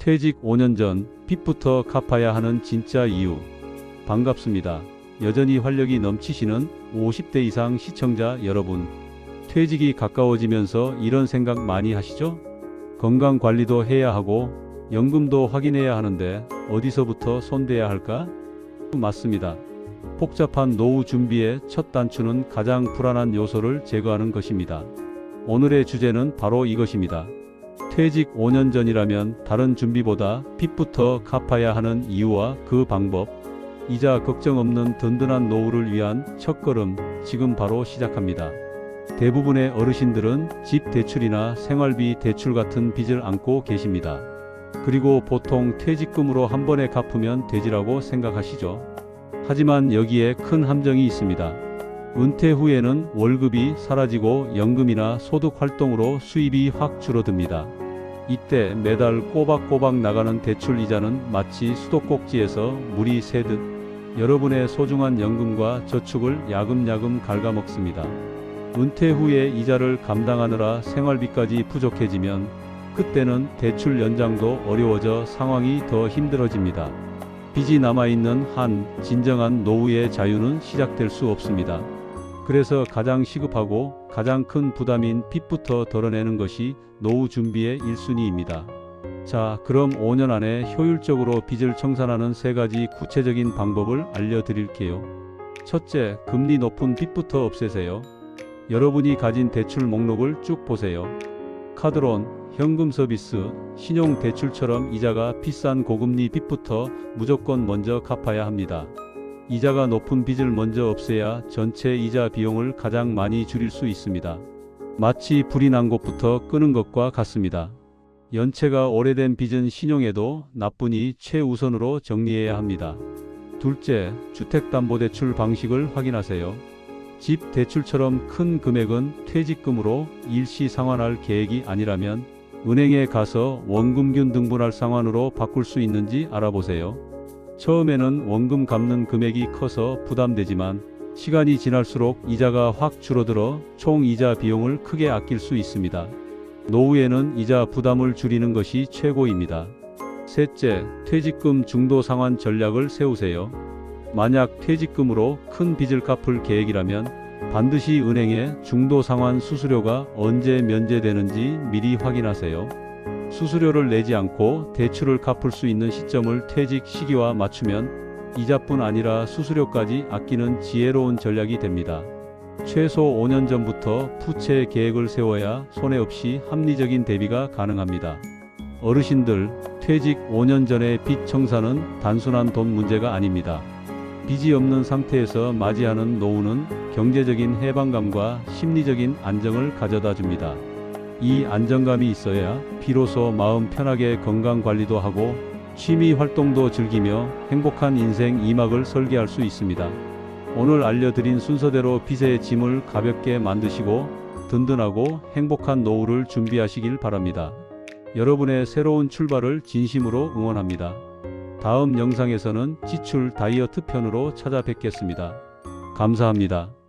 퇴직 5년 전 빚부터 갚아야 하는 진짜 이유. 반갑습니다. 여전히 활력이 넘치시는 50대 이상 시청자 여러분. 퇴직이 가까워지면서 이런 생각 많이 하시죠? 건강 관리도 해야 하고 연금도 확인해야 하는데 어디서부터 손대야 할까? 맞습니다. 복잡한 노후 준비의 첫 단추는 가장 불안한 요소를 제거하는 것입니다. 오늘의 주제는 바로 이것입니다. 퇴직 5년 전이라면 다른 준비보다 빚부터 갚아야 하는 이유와 그 방법, 이자 걱정 없는 든든한 노후를 위한 첫걸음 지금 바로 시작합니다. 대부분의 어르신들은 집 대출이나 생활비 대출 같은 빚을 안고 계십니다. 그리고 보통 퇴직금으로 한 번에 갚으면 되지라고 생각하시죠. 하지만 여기에 큰 함정이 있습니다. 은퇴 후에는 월급이 사라지고 연금이나 소득 활동으로 수입이 확 줄어듭니다. 이때 매달 꼬박꼬박 나가는 대출 이자는 마치 수도꼭지에서 물이 새듯 여러분의 소중한 연금과 저축을 야금야금 갉아먹습니다. 은퇴 후에 이자를 감당하느라 생활비까지 부족해지면 그때는 대출 연장도 어려워져 상황이 더 힘들어집니다. 빚이 남아있는 한 진정한 노후의 자유는 시작될 수 없습니다. 그래서 가장 시급하고 가장 큰 부담인 빚부터 덜어내는 것이 노후 준비의 1순위입니다. 자, 그럼 5년 안에 효율적으로 빚을 청산하는 세 가지 구체적인 방법을 알려드릴게요. 첫째, 금리 높은 빚부터 없애세요. 여러분이 가진 대출 목록을 쭉 보세요. 카드론, 현금 서비스, 신용 대출처럼 이자가 비싼 고금리 빚부터 무조건 먼저 갚아야 합니다. 이자가 높은 빚을 먼저 없애야 전체 이자 비용을 가장 많이 줄일 수 있습니다. 마치 불이 난 곳부터 끄는 것과 같습니다. 연체가 오래된 빚은 신용에도 나쁘니 최우선으로 정리해야 합니다. 둘째, 주택담보대출 방식을 확인하세요. 집 대출처럼 큰 금액은 퇴직금으로 일시 상환할 계획이 아니라면 은행에 가서 원금균 등분할 상환으로 바꿀 수 있는지 알아보세요. 처음에는 원금 갚는 금액이 커서 부담되지만 시간이 지날수록 이자가 확 줄어들어 총 이자 비용을 크게 아낄 수 있습니다. 노후에는 이자 부담을 줄이는 것이 최고입니다. 셋째, 퇴직금 중도 상환 전략을 세우세요. 만약 퇴직금으로 큰 빚을 갚을 계획이라면 반드시 은행에 중도 상환 수수료가 언제 면제되는지 미리 확인하세요. 수수료를 내지 않고 대출을 갚을 수 있는 시점을 퇴직 시기와 맞추면 이자뿐 아니라 수수료까지 아끼는 지혜로운 전략이 됩니다. 최소 5년 전부터 부채 계획을 세워야 손해 없이 합리적인 대비가 가능합니다. 어르신들, 퇴직 5년 전의 빚 청산은 단순한 돈 문제가 아닙니다. 빚이 없는 상태에서 맞이하는 노후는 경제적인 해방감과 심리적인 안정을 가져다 줍니다. 이 안정감이 있어야 비로소 마음 편하게 건강 관리도 하고 취미 활동도 즐기며 행복한 인생 2막을 설계할 수 있습니다. 오늘 알려드린 순서대로 빚의 짐을 가볍게 만드시고 든든하고 행복한 노후를 준비하시길 바랍니다. 여러분의 새로운 출발을 진심으로 응원합니다. 다음 영상에서는 지출 다이어트 편으로 찾아뵙겠습니다. 감사합니다.